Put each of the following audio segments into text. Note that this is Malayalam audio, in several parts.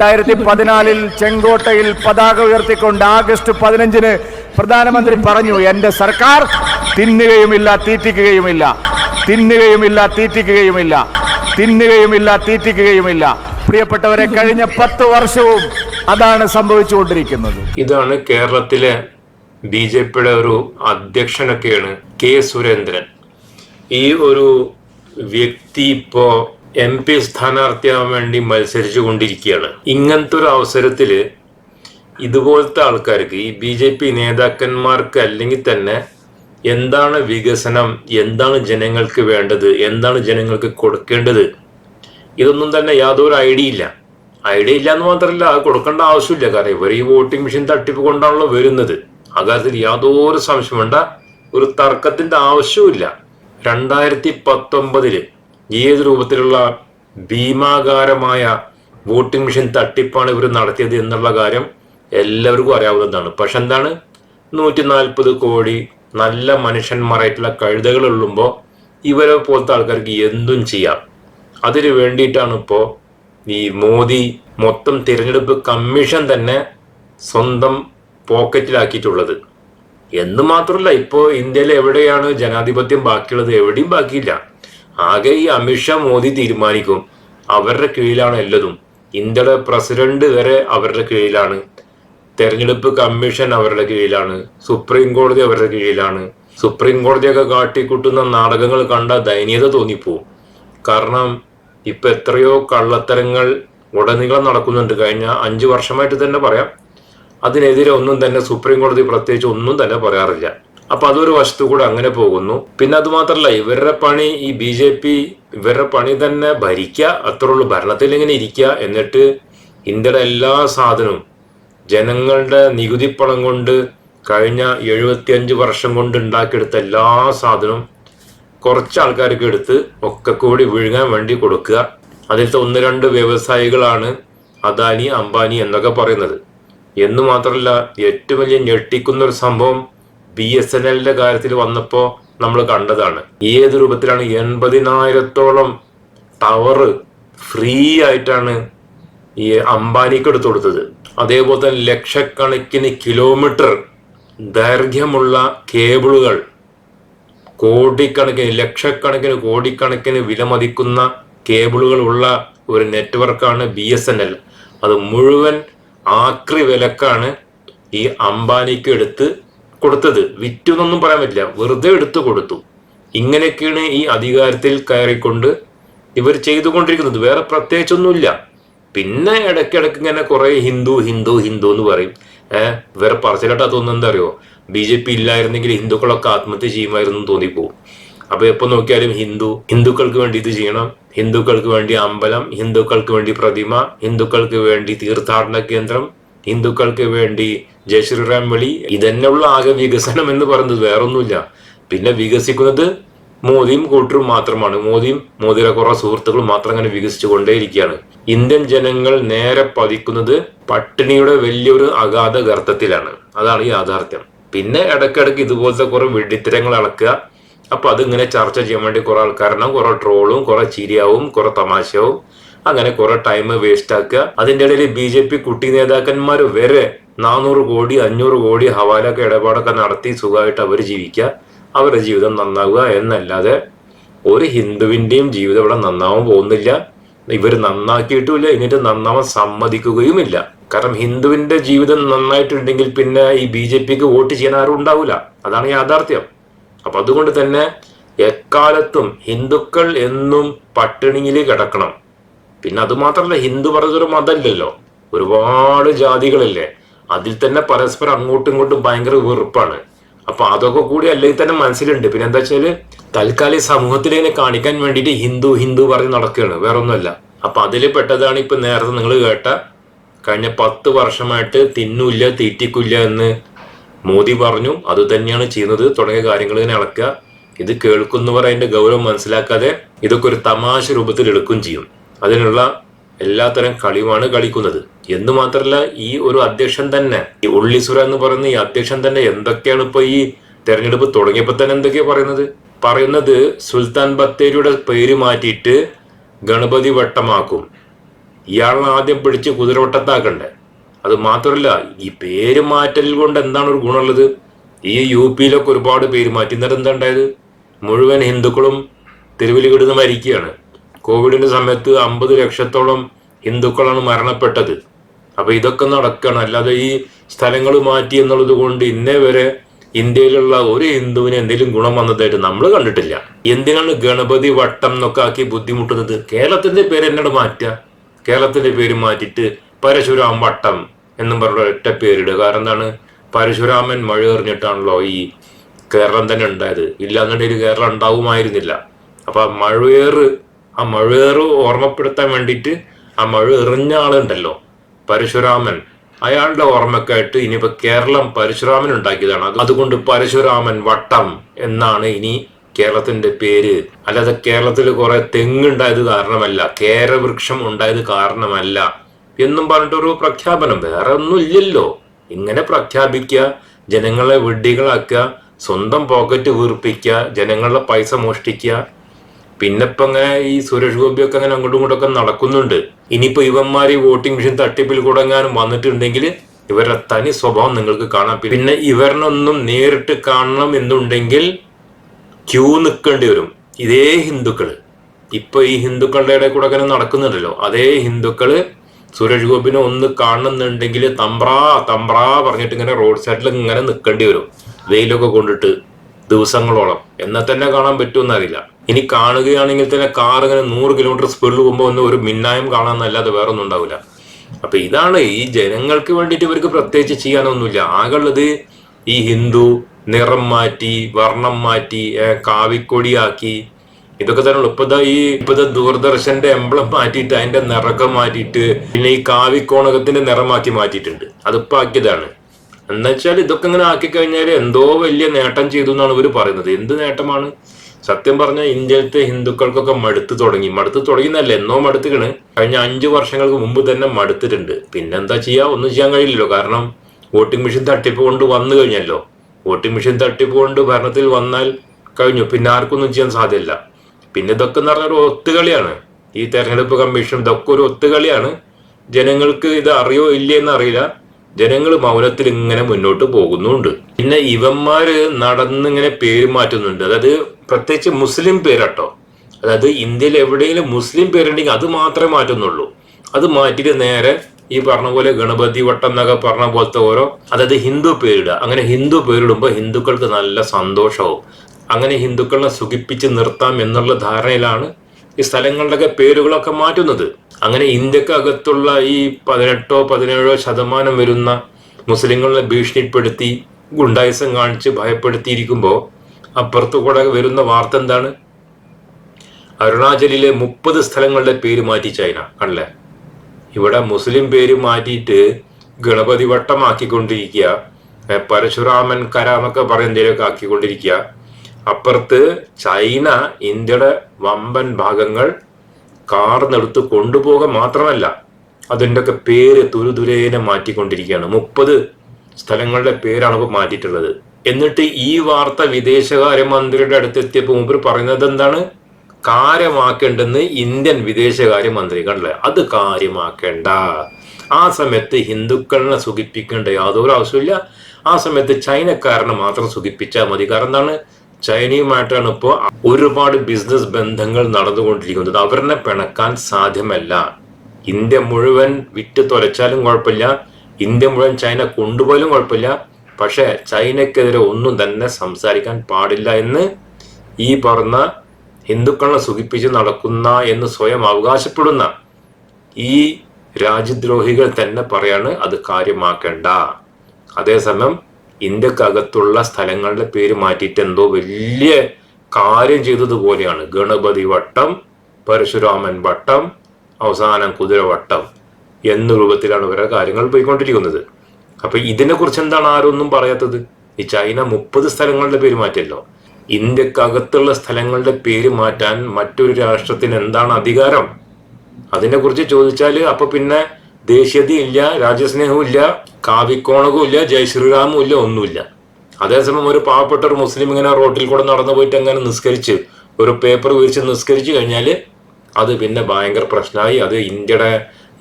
രണ്ടായിരത്തി പതിനാലിൽ ചെങ്കോട്ടയിൽ പതാക ഉയർത്തിക്കൊണ്ട് ആഗസ്റ്റ് പതിനഞ്ചിന് പ്രധാനമന്ത്രി പറഞ്ഞു എന്റെ സർക്കാർ തിന്നുകയുമില്ല തീറ്റിക്കുകയുമില്ല തിന്നുകയുമില്ല തീറ്റിക്കുകയുമില്ല തിന്നുകയുമില്ല തീറ്റിക്കുകയുമില്ല. പ്രിയപ്പെട്ടവരെ കഴിഞ്ഞ പത്ത് വർഷവും അതാണ് സംഭവിച്ചുകൊണ്ടിരിക്കുന്നത്. ഇതാണ് കേരളത്തിലെ ബി ജെ പിയുടെ ഒരു അധ്യക്ഷനൊക്കെയാണ് കെ സുരേന്ദ്രൻ. ഈ ഒരു വ്യക്തി ഇപ്പോ എം പി സ്ഥാനാർത്ഥിയാവാൻ വേണ്ടി മത്സരിച്ചു കൊണ്ടിരിക്കുകയാണ് ഇങ്ങനത്തെ ഒരു അവസരത്തിൽ ഇതുപോലത്തെ ആൾക്കാർക്ക് ഈ ബി ജെ പി നേതാക്കന്മാർക്ക് അല്ലെങ്കിൽ തന്നെ എന്താണ് വികസനം എന്താണ് ജനങ്ങൾക്ക് വേണ്ടത് എന്താണ് ജനങ്ങൾക്ക് കൊടുക്കേണ്ടത് ഇതൊന്നും തന്നെ യാതൊരു ഐഡിയ ഇല്ല. ഐഡിയ ഇല്ല എന്ന് മാത്രമല്ല അത് കൊടുക്കേണ്ട ആവശ്യമില്ല. കാരണം ഇവർ ഈ വോട്ടിംഗ് മെഷീൻ തട്ടിപ്പ് കൊണ്ടാണല്ലോ വരുന്നത്. അകാര്യത്തിൽ കാര്യത്തിൽ യാതൊരു സംശയം വേണ്ട ഒരു തർക്കത്തിന്റെ ആവശ്യമില്ല രണ്ടായിരത്തി പത്തൊമ്പതിൽ ഏത് രൂപത്തിലുള്ള ഭീമാകാരമായ വോട്ടിംഗ് മെഷീൻ തട്ടിപ്പാണ് ഇവർ നടത്തിയത് എന്നുള്ള കാര്യം എല്ലാവർക്കും അറിയാവുന്നതാണ്. പക്ഷെ എന്താണ്? നൂറ്റി നാൽപ്പത് കോടി നല്ല മനുഷ്യന്മാരായിട്ടുള്ള കഴുതകൾ ഉള്ളുമ്പോൾ ഇവരെ പോലത്തെ ആൾക്കാർക്ക് എന്തും ചെയ്യാം. അതിന് വേണ്ടിയിട്ടാണ് ഇപ്പോൾ ഈ മോദി മൊത്തം തിരഞ്ഞെടുപ്പ് കമ്മീഷൻ തന്നെ സ്വന്തം പോക്കറ്റിലാക്കിയിട്ടുള്ളത്. എന്ന് മാത്രമല്ല ഇപ്പോൾ ഇന്ത്യയിൽ എവിടെയാണ് ജനാധിപത്യം ബാക്കിയുള്ളത്? എവിടെയും ബാക്കിയില്ല. ആകെ ഈ അമിത്ഷാ മോദി തീരുമാനിക്കും. അവരുടെ കീഴിലാണ് എല്ലതും. ഇന്ത്യയുടെ പ്രസിഡന്റ് വരെ അവരുടെ കീഴിലാണ്. തെരഞ്ഞെടുപ്പ് കമ്മീഷൻ അവരുടെ കീഴിലാണ്. സുപ്രീം കോടതി അവരുടെ കീഴിലാണ്. സുപ്രീം കോടതിയൊക്കെ കാട്ടിക്കൂട്ടുന്ന നാടകങ്ങൾ കണ്ട ദയനീയത തോന്നിപ്പോവും. കാരണം ഇപ്പൊ എത്രയോ കള്ളത്തരങ്ങൾ ഉടനീളം നടക്കുന്നുണ്ട്. കഴിഞ്ഞ അഞ്ചു വർഷമായിട്ട് തന്നെ പറയാം. അതിനെതിരെ ഒന്നും തന്നെ സുപ്രീം കോടതി പ്രത്യേകിച്ച് ഒന്നും തന്നെ പറയാറില്ല. അപ്പൊ അതൊരു വശത്തു കൂടെ അങ്ങനെ പോകുന്നു. പിന്നെ അത് മാത്രല്ല ഇവരുടെ പണി ഈ ബി ജെ പി ഇവരുടെ പണി തന്നെ ഭരിക്കുക അത്രേ ഉള്ളൂ ഭരണത്തിൽ ഇങ്ങനെ ഇരിക്കുക എന്നിട്ട് ഇന്ത്യയുടെ എല്ലാ സാധനവും ജനങ്ങളുടെ നികുതി പണം കൊണ്ട് കഴിഞ്ഞ എഴുപത്തിയഞ്ച് വർഷം കൊണ്ട് ഉണ്ടാക്കിയെടുത്ത എല്ലാ സാധനവും കുറച്ച് ആൾക്കാർക്ക് എടുത്ത് ഒക്കെ കൂടി വിഴുങ്ങാൻ വേണ്ടി കൊടുക്കുക. അതിലത്തെ ഒന്ന് രണ്ട് വ്യവസായികളാണ് അദാനി അംബാനി എന്നൊക്കെ പറയുന്നത്. എന്ന് മാത്രമല്ല ഏറ്റവും വലിയ ഞെട്ടിക്കുന്ന ഒരു സംഭവം ബി എസ് എൻ എല്ലിന്റെ കാര്യത്തിൽ വന്നപ്പോൾ നമ്മൾ കണ്ടതാണ്. ഏത് രൂപത്തിലാണ് എൺപതിനായിരത്തോളം ടവർ ഫ്രീ ആയിട്ടാണ് ഈ അംബാനിക്ക് എടുത്തു കൊടുത്തത്. അതേപോലെ തന്നെ ലക്ഷക്കണക്കിന് കിലോമീറ്റർ ദൈർഘ്യമുള്ള കേബിളുകൾ കോടിക്കണക്കിന് ലക്ഷക്കണക്കിന് കോടിക്കണക്കിന് വിലമതിക്കുന്ന കേബിളുകൾ ഉള്ള ഒരു നെറ്റ്വർക്കാണ് ബി എസ് എൻ എൽ അത് മുഴുവൻ ആക്രി വിലക്കാണ് ഈ അംബാനിക്ക് എടുത്ത് കൊടുത്തത് വിറ്റു എന്നൊന്നും പറയാൻ പറ്റില്ല. വെറുതെ എടുത്തു കൊടുത്തു. ഇങ്ങനെയൊക്കെയാണ് ഈ അധികാരത്തിൽ കയറിക്കൊണ്ട് ഇവർ ചെയ്തുകൊണ്ടിരിക്കുന്നത്. വേറെ പ്രത്യേകിച്ചൊന്നുമില്ല. പിന്നെ ഇടയ്ക്കിടയ്ക്ക് ഇങ്ങനെ കുറെ ഹിന്ദു ഹിന്ദു ഹിന്ദു എന്ന് പറയും. ഏഹ് വേറെ പറച്ചിലട്ടാ തോന്നുന്നത് എന്താ അറിയോ ബി ജെ പി ഇല്ലായിരുന്നെങ്കിൽ ഹിന്ദുക്കളൊക്കെ ആത്മഹത്യ ചെയ്യുമായിരുന്നു തോന്നിപ്പോവും. അപ്പൊ എപ്പോ നോക്കിയാലും ഹിന്ദു ഹിന്ദുക്കൾക്ക് വേണ്ടി ഇത് ചെയ്യണം ഹിന്ദുക്കൾക്ക് വേണ്ടി അമ്പലം ഹിന്ദുക്കൾക്ക് വേണ്ടി പ്രതിമ ഹിന്ദുക്കൾക്ക് വേണ്ടി തീർത്ഥാടന കേന്ദ്രം ഹിന്ദുക്കൾക്ക് വേണ്ടി ജയ ശ്രീറാം വിളി ഇതന്നെയുള്ള ആകെ വികസനം എന്ന് പറയുന്നത് വേറൊന്നുമില്ല. പിന്നെ വികസിക്കുന്നത് മോദിയും കൂട്ടരും മാത്രമാണ്. മോദിയും മോദിയുടെ കുറെ സുഹൃത്തുക്കളും മാത്രം അങ്ങനെ വികസിച്ചു കൊണ്ടേയിരിക്കുകയാണ്. ഇന്ത്യൻ ജനങ്ങൾ നേരെ പതിക്കുന്നത് പട്ടിണിയുടെ വലിയൊരു അഗാധ ഗർത്തത്തിലാണ്. അതാണ് യാഥാർത്ഥ്യം. പിന്നെ ഇടയ്ക്കിടയ്ക്ക് ഇതുപോലത്തെ കുറെ വെടിത്തരങ്ങൾ അളക്കുക. അപ്പൊ അതിങ്ങനെ ചർച്ച ചെയ്യാൻ വേണ്ടി കുറെ ആൾക്കാരുണ്ടാവും. കുറെ ട്രോളും കുറെ ചിരിയാവും കുറെ തമാശയാവും. അങ്ങനെ കുറെ ടൈം വേസ്റ്റ് ആക്കുക. അതിന്റെ ഇടയിൽ ബി ജെ പി കുട്ടി നേതാക്കന്മാർ വരെ നാനൂറ് കോടി അഞ്ഞൂറ് കോടി ഹവാലൊക്കെ ഇടപാടൊക്കെ നടത്തി സുഖമായിട്ട് അവർ ജീവിക്കുക. അവരുടെ ജീവിതം നന്നാവുക എന്നല്ലാതെ ഒരു ഹിന്ദുവിന്റെയും ജീവിതം ഇവിടെ നന്നാവാൻ പോകുന്നില്ല. ഇവർ നന്നാക്കിയിട്ടുമില്ല എന്നിട്ട് നന്നാവാൻ സമ്മതിക്കുകയുമില്ല. കാരണം ഹിന്ദുവിന്റെ ജീവിതം നന്നായിട്ടുണ്ടെങ്കിൽ പിന്നെ ഈ ബി ജെ പിക്ക് വോട്ട് ചെയ്യാൻ ആരും ഉണ്ടാവില്ല. അതാണ് യാഥാർത്ഥ്യം. അപ്പൊ അതുകൊണ്ട് തന്നെ എക്കാലത്തും ഹിന്ദുക്കൾ എന്നും പട്ടിണിയിൽ കിടക്കണം. പിന്നെ അത് മാത്രമല്ല ഹിന്ദു പറഞ്ഞൊരു മതമല്ലല്ലോ ഒരുപാട് ജാതികളില്ലേ. അതിൽ തന്നെ പരസ്പരം അങ്ങോട്ടും ഇങ്ങോട്ടും ഭയങ്കര വെറുപ്പാണ്. അപ്പൊ അതൊക്കെ കൂടി അല്ലെങ്കിൽ തന്നെ മനസ്സിലുണ്ട്. പിന്നെ എന്താ വെച്ചാൽ തൽക്കാലം ഇങ്ങനെ കാണിക്കാൻ വേണ്ടിയിട്ട് ഹിന്ദു ഹിന്ദു പറഞ്ഞ് നടക്കുകയാണ്. വേറെ ഒന്നുമല്ല അപ്പൊ അതിൽ പെട്ടതാണ് ഇപ്പൊ നേരത്തെ നിങ്ങൾ കേട്ട കഴിഞ്ഞ പത്ത് വർഷമായിട്ട് തിന്നൂല്ല തീറ്റിക്കില്ല എന്ന് മോദി പറഞ്ഞു. അത് തന്നെയാണ് ചെയ്യുന്നത്. തുടങ്ങിയ കാര്യങ്ങൾ ഇങ്ങനെ അളക്കുക. ഇത് കേൾക്കുന്നവർ അതിന്റെ ഗൗരവം മനസ്സിലാക്കാതെ ഇതൊക്കെ ഒരു തമാശ രൂപത്തിൽ എടുക്കുകയും ചെയ്യും. അതിനുള്ള എല്ലാത്തരം കളിയുമാണ് കളിക്കുന്നത്. എന്ന് മാത്രമല്ല ഈ ഒരു അധ്യക്ഷൻ തന്നെ ഈ ഉള്ളിസുര എന്ന് പറയുന്ന ഈ അധ്യക്ഷൻ തന്നെ എന്തൊക്കെയാണ് ഇപ്പൊ ഈ തെരഞ്ഞെടുപ്പ് തുടങ്ങിയപ്പോൾ തന്നെ എന്തൊക്കെയാ പറയുന്നത്? പറയുന്നത് സുൽത്താൻ ബത്തേരിയുടെ പേര് മാറ്റിയിട്ട് ഗണപതി വട്ടമാക്കും. ഇയാളെ ആദ്യം പിടിച്ച് കുതിരവട്ടത്താക്കണ്ടേ? അത് മാത്രമല്ല ഈ പേര് മാറ്റൽ കൊണ്ട് എന്താണ് ഒരു ഗുണമുള്ളത്? ഈ യു പിയിലൊക്കെ ഒരുപാട് പേര് മാറ്റി. എന്നിട്ട് എന്താ മുഴുവൻ ഹിന്ദുക്കളും തെരുവിൽ കിടന്ന് മരിക്കുകയാണ്. കോവിഡിന്റെ സമയത്ത് അമ്പത് ലക്ഷത്തോളം ഹിന്ദുക്കളാണ് മരണപ്പെട്ടത്. അപ്പൊ ഇതൊക്കെ നടക്കണം. അല്ലാതെ ഈ സ്ഥലങ്ങൾ മാറ്റി എന്നുള്ളത് കൊണ്ട് ഇന്നേ വരെ ഇന്ത്യയിലുള്ള ഒരു ഹിന്ദുവിന് എന്തെങ്കിലും ഗുണം വന്നതായിട്ട് നമ്മൾ കണ്ടിട്ടില്ല. എന്തിനാണ് ഗണപതി വട്ടം എന്നൊക്കെ ആക്കി ബുദ്ധിമുട്ടുന്നത്? കേരളത്തിന്റെ പേര് എന്നോട് മാറ്റുക? കേരളത്തിന്റെ പേര് മാറ്റിയിട്ട് പരശുരാം വട്ടം എന്നും പറഞ്ഞ ഒറ്റ പേരിടുക. കാരണം എന്താണ്? പരശുരാമൻ മഴ എറിഞ്ഞിട്ടാണല്ലോ ഈ കേരളം തന്നെ ഉണ്ടായത്. ഇല്ലാന്നുണ്ടെങ്കിൽ കേരളം ഉണ്ടാവുമായിരുന്നില്ല. അപ്പൊ മഴയേറ് ആ മഴയേറ് ഓർമ്മപ്പെടുത്താൻ വേണ്ടിയിട്ട് ആ മഴ എറിഞ്ഞ ആളുണ്ടല്ലോ പരശുരാമൻ. അയാളുടെ ഓർമ്മക്കായിട്ട് ഇനിയിപ്പോ കേരളം പരശുരാമൻ ഉണ്ടാക്കിയതാണ്. അത് അതുകൊണ്ട് പരശുരാമൻ വട്ടം എന്നാണ് ഇനി കേരളത്തിന്റെ പേര്. അല്ലാതെ കേരളത്തിൽ കുറെ തെങ്ങുണ്ടായത് കാരണമല്ല കേരവൃക്ഷം ഉണ്ടായത് കാരണമല്ല എന്നും പറഞ്ഞിട്ടൊരു പ്രഖ്യാപനം. വേറെ ഒന്നും ഇല്ലല്ലോ. ഇങ്ങനെ പ്രഖ്യാപിക്കുക ജനങ്ങളെ വിഡ്ഢികളാക്കുക സ്വന്തം പോക്കറ്റ് വീർപ്പിക്കുക ജനങ്ങളുടെ പൈസ മോഷ്ടിക്കുക പിന്നെ ഇപ്പൊ അങ്ങനെ ഈ സുരേഷ് ഗോപിയൊക്കെ അങ്ങനെ അങ്ങോട്ടും ഇങ്ങോട്ടും ഒക്കെ നടക്കുന്നുണ്ട്. ഇനിയിപ്പോ ഇവന്മാർ വോട്ടിംഗ് മെഷീൻ തട്ടിപ്പിൽ കൂടെ എങ്ങാനും വന്നിട്ടുണ്ടെങ്കിൽ ഇവരുടെ തനി സ്വഭാവം നിങ്ങൾക്ക് കാണാം. പിന്നെ ഇവരിനൊന്നും നേരിട്ട് കാണണം എന്നുണ്ടെങ്കിൽ ക്യൂ നിൽക്കേണ്ടി വരും. ഇതേ ഹിന്ദുക്കൾ ഇപ്പൊ ഈ ഹിന്ദുക്കളുടെ ഇടയിൽ കൂടെ അങ്ങനെ നടക്കുന്നുണ്ടല്ലോ. അതേ ഹിന്ദുക്കൾ സുരേഷ് ഗോപിനെ ഒന്ന് കാണുന്നുണ്ടെങ്കിൽ തമ്പ്രാ തമ്പ്രാ പറഞ്ഞിട്ട് ഇങ്ങനെ റോഡ് സൈഡിൽ ഇങ്ങനെ നിൽക്കേണ്ടി വരും. വെയിലൊക്കെ കൊണ്ടിട്ട് ദിവസങ്ങളോളം. എന്നാൽ തന്നെ കാണാൻ പറ്റുമെന്ന് അറിയില്ല. ഇനി കാണുകയാണെങ്കിൽ തന്നെ കാർ ഇങ്ങനെ നൂറ് കിലോമീറ്റർ സ്പീഡിൽ പോകുമ്പോൾ ഒന്ന് ഒരു മിന്നായം കാണാമെന്നല്ലാതെ വേറെ ഒന്നും ഉണ്ടാവില്ല. അപ്പൊ ഇതാണ് ഈ ജനങ്ങൾക്ക് വേണ്ടിയിട്ട് ഇവർക്ക് പ്രത്യേകിച്ച് ചെയ്യാനൊന്നുമില്ല. ആകെയുള്ളത് ഈ ഹിന്ദു നിറം മാറ്റി വർണം മാറ്റി കാവിക്കൊടിയാക്കി. ഇതൊക്കെ തന്നെ ഉള്ളു. ഇപ്പതാ ഈ ഇപ്പത്തെ ദൂരദർശന്റെ എംബ്ലം മാറ്റിയിട്ട് അതിന്റെ നിറക്ക മാറ്റിയിട്ട് പിന്നെ ഈ കാവിക്കോണകത്തിന്റെ നിറമാക്കി മാറ്റിയിട്ടുണ്ട്. അതിപ്പോ ആക്കിയതാണ്. എന്നുവെച്ചാൽ ഇതൊക്കെ ഇങ്ങനെ ആക്കി കഴിഞ്ഞാൽ എന്തോ വലിയ നേട്ടം ചെയ്തു എന്നാണ് ഇവർ പറയുന്നത്. എന്ത് നേട്ടമാണ്? സത്യം പറഞ്ഞാൽ ഇന്ത്യയിലത്തെ ഹിന്ദുക്കൾക്കൊക്കെ മടുത്തു തുടങ്ങി. മടുത്തു തുടങ്ങിയെന്നല്ല എന്നോ മടുത്തുകണ് കഴിഞ്ഞ അഞ്ചു വർഷങ്ങൾക്ക് മുമ്പ് തന്നെ മടുത്തിട്ടുണ്ട്. പിന്നെന്താ ചെയ്യാ? ഒന്നും ചെയ്യാൻ കഴിയില്ലല്ലോ. കാരണം വോട്ടിംഗ് മെഷീൻ തട്ടിപ്പ് കൊണ്ട് വന്നു കഴിഞ്ഞല്ലോ. വോട്ടിംഗ് മെഷീൻ തട്ടിപ്പ് കൊണ്ട് ഭരണത്തിൽ വന്നാൽ കഴിഞ്ഞു. പിന്നെ ആർക്കൊന്നും ചെയ്യാൻ സാധ്യല്ല. പിന്നെ ഇതൊക്കെ എന്ന് പറഞ്ഞ ഒരു ഒത്തുകളിയാണ്. ഈ തെരഞ്ഞെടുപ്പ് കമ്മീഷൻ ഇതൊക്കെ ഒരു ഒത്തുകളിയാണ്. ജനങ്ങൾക്ക് ഇത് അറിയോ ഇല്ലേ എന്ന് അറിയില്ല. ജനങ്ങൾ മൗനത്തിൽ ഇങ്ങനെ മുന്നോട്ട് പോകുന്നുണ്ട്. പിന്നെ ഇവന്മാര് നടന്നിങ്ങനെ പേര് മാറ്റുന്നുണ്ട്. അതായത് പ്രത്യേകിച്ച് മുസ്ലിം പേരട്ടോ. അതായത് ഇന്ത്യയിൽ എവിടെയെങ്കിലും മുസ്ലിം പേരുണ്ടെങ്കിൽ അത് മാത്രമേ മാറ്റുന്നുള്ളൂ. അത് മാറ്റിയിട്ട് നേരെ ഈ പറഞ്ഞ പോലെ ഗണപതി വട്ടം എന്നൊക്കെ പറഞ്ഞ പോലത്തെ ഓരോ അതായത് ഹിന്ദു പേരിടുക. അങ്ങനെ ഹിന്ദു പേരിടുമ്പോൾ ഹിന്ദുക്കൾക്ക് നല്ല സന്തോഷവും. അങ്ങനെ ഹിന്ദുക്കളെ സുഖിപ്പിച്ച് നിർത്താം എന്നുള്ള ധാരണയിലാണ് ഈ സ്ഥലങ്ങളുടെയൊക്കെ പേരുകളൊക്കെ മാറ്റുന്നത്. അങ്ങനെ ഇന്ത്യക്കകത്തുള്ള ഈ പതിനെട്ടോ പതിനേഴോ ശതമാനം വരുന്ന മുസ്ലിങ്ങളെ ഭീഷണിപ്പെടുത്തി ഗുണ്ടായുസം കാണിച്ച് ഭയപ്പെടുത്തിയിരിക്കുമ്പോൾ അപ്പുറത്തു കൂടെ വരുന്ന വാർത്ത എന്താണ്? അരുണാചലിലെ മുപ്പത് സ്ഥലങ്ങളുടെ പേര് മാറ്റി ചൈന കണ്ടല്ലേ ഇവിടെ മുസ്ലിം പേര് മാറ്റിയിട്ട് ഗണപതി വട്ടമാക്കിക്കൊണ്ടിരിക്കുക പരശുരാമൻ കര എന്നൊക്കെ പറയുന്ന എന്തെങ്കിലുമൊക്കെ ആക്കിക്കൊണ്ടിരിക്കുക. അപ്പുറത്ത് ചൈന ഇന്ത്യയുടെ വമ്പൻ ഭാഗങ്ങൾ കാർന്നെടുത്ത് കൊണ്ടുപോകാൻ മാത്രമല്ല അതിന്റെയൊക്കെ പേര് തുരുതുരേനെ മാറ്റിക്കൊണ്ടിരിക്കുകയാണ്. മുപ്പത് സ്ഥലങ്ങളുടെ പേരാണ് ഇപ്പോൾ മാറ്റിയിട്ടുള്ളത്. എന്നിട്ട് ഈ വാർത്ത വിദേശകാര്യമന്ത്രിയുടെ അടുത്തെത്തിയപ്പോൾ മുമ്പ് പറയുന്നത് എന്താണ്? കാര്യമാക്കേണ്ടെന്ന് ഇന്ത്യൻ വിദേശകാര്യമന്ത്രി കണ്ടല്ലേ? അത് കാര്യമാക്കേണ്ട. ആ സമയത്ത് ഹിന്ദുക്കളെ സുഖിപ്പിക്കേണ്ട യാതൊരു ആവശ്യമില്ല ആ സമയത്ത് ചൈനക്കാരനെ മാത്രം സുഖിപ്പിച്ചാൽ മതി. കാരണം എന്താണ്? ചൈനയുമായിട്ടാണ് ഇപ്പോൾ ഒരുപാട് ബിസിനസ് ബന്ധങ്ങൾ നടന്നുകൊണ്ടിരിക്കുന്നത്. അവരെ പിണക്കാൻ സാധ്യമല്ല. ഇന്ത്യ മുഴുവൻ വിറ്റ് തുലച്ചാലും കുഴപ്പമില്ല. ഇന്ത്യ മുഴുവൻ ചൈന കൊണ്ടുപോയാലും കുഴപ്പമില്ല. പക്ഷെ ചൈനക്കെതിരെ ഒന്നും തന്നെ സംസാരിക്കാൻ പാടില്ല എന്ന് ഈ പറഞ്ഞ ഹിന്ദുക്കളെ സുഖിപ്പിച്ച് നടക്കുന്ന എന്ന് സ്വയം അവകാശപ്പെടുന്ന ഈ രാജ്യദ്രോഹികൾ തന്നെ പറയാണ് അത് കാര്യമാക്കേണ്ട. അതേസമയം ഇന്ത്യക്കകത്തുള്ള സ്ഥലങ്ങളുടെ പേര് മാറ്റിയിട്ട് എന്തോ വലിയ കാര്യം ചെയ്തതുപോലെയാണ് ഗണപതി വട്ടം പരശുരാമൻ വട്ടം അവസാനം കുതിരവട്ടം എന്ന രൂപത്തിലാണ് ഇവരുടെ കാര്യങ്ങൾ പോയിക്കൊണ്ടിരിക്കുന്നത്. അപ്പൊ ഇതിനെ കുറിച്ച് എന്താണ് ആരൊന്നും പറയാത്തത്? ഈ ചൈന മുപ്പത് സ്ഥലങ്ങളുടെ പേര് മാറ്റിയല്ലോ. ഇന്ത്യക്കകത്തുള്ള സ്ഥലങ്ങളുടെ പേര് മാറ്റാൻ മറ്റൊരു രാഷ്ട്രത്തിന് എന്താണ് അധികാരം? അതിനെ കുറിച്ച് ചോദിച്ചാൽ അപ്പൊ പിന്നെ ദേശീയത രാജ്യസ്നേഹമില്ല രാജ്യസ്നേഹവും ഇല്ല കാവിക്കോണകവും ഇല്ല ഇല്ല ഒന്നുമില്ല. അതേസമയം ഒരു പാവപ്പെട്ട ഒരു മുസ്ലിം ഇങ്ങനെ റോട്ടിൽ കൂടെ നടന്നു പോയിട്ട് അങ്ങനെ നിസ്കരിച്ച് ഒരു പേപ്പർ വിരിച്ച് നിസ്കരിച്ചു കഴിഞ്ഞാൽ അത് പിന്നെ ഭയങ്കര പ്രശ്നമായി. അത് ഇന്ത്യയുടെ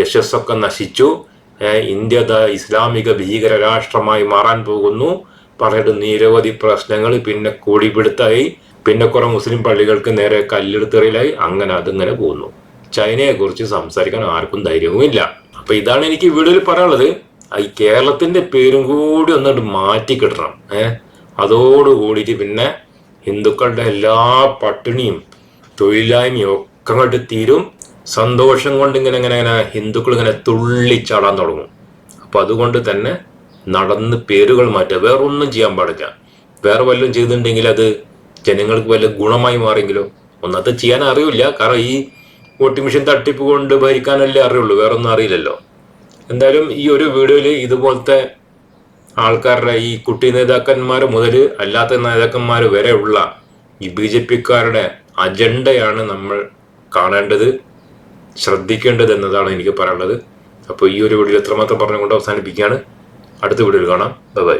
യശസ്സൊക്കെ നശിച്ചു. ഇന്ത്യ ഇസ്ലാമിക ഭീകര രാഷ്ട്രമായി മാറാൻ പോകുന്നു. പറഞ്ഞിട്ട് നിരവധി പ്രശ്നങ്ങൾ പിന്നെ കൂടിപിടുത്തായി പിന്നെ കുറെ മുസ്ലിം പള്ളികൾക്ക് നേരെ കല്ലെടുത്തെറിയലായി അങ്ങനെ അതിങ്ങനെ പോകുന്നു. ചൈനയെ കുറിച്ച് സംസാരിക്കാൻ ആർക്കും ധൈര്യവുമില്ല. അപ്പൊ ഇതാണ് എനിക്ക് വീഡിയോയിൽ പറയാനുള്ളത്. ഈ കേരളത്തിന്റെ പേരും കൂടി ഒന്നിട്ട് മാറ്റി കിട്ടണം ഏഹ് അതോടുകൂടിയിട്ട് പിന്നെ ഹിന്ദുക്കളുടെ എല്ലാ പട്ടിണിയും തൊഴിലായ്മയും ഒക്കെ അങ്ങോട്ട് തീരും. സന്തോഷം കൊണ്ട് ഇങ്ങനെ ഇങ്ങനെ ഇങ്ങനെ ഹിന്ദുക്കൾ ഇങ്ങനെ തുള്ളിച്ചാടാൻ തുടങ്ങും. അപ്പൊ അതുകൊണ്ട് തന്നെ നടന്ന് പേരുകൾ മാറ്റുക. വേറൊന്നും ചെയ്യാൻ പാടില്ല. വേറെ വല്ലതും ചെയ്തിട്ടുണ്ടെങ്കിൽ അത് ജനങ്ങൾക്ക് വല്ല ഗുണമായി മാറിയെങ്കിലോ ഒന്നത് ചെയ്യാൻ അറിയില്ല കാരണം ഈ വോട്ടിംഗ് മെഷീൻ തട്ടിപ്പ് കൊണ്ട് ഭരിക്കാനല്ലേ അറിയുള്ളൂ വേറെ ഒന്നും അറിയില്ലല്ലോ. എന്തായാലും ഈ ഒരു വീഡിയോയിൽ ഇതുപോലത്തെ ആൾക്കാരുടെ ഈ കുട്ടി നേതാക്കന്മാർ മുതൽ അല്ലാത്ത നേതാക്കന്മാർ വരെ ഉള്ള ഈ ബി ജെ പിക്കാരുടെ അജണ്ടയാണ് നമ്മൾ കാണേണ്ടത് ശ്രദ്ധിക്കേണ്ടത് എന്നതാണ് എനിക്ക് പറയാനുള്ളത്. അപ്പോൾ ഈ ഒരു വീഡിയോ എത്രമാത്രം പറഞ്ഞുകൊണ്ട് അവസാനിപ്പിക്കുകയാണ്. അടുത്ത വീഡിയോയിൽ കാണാം. ബൈ.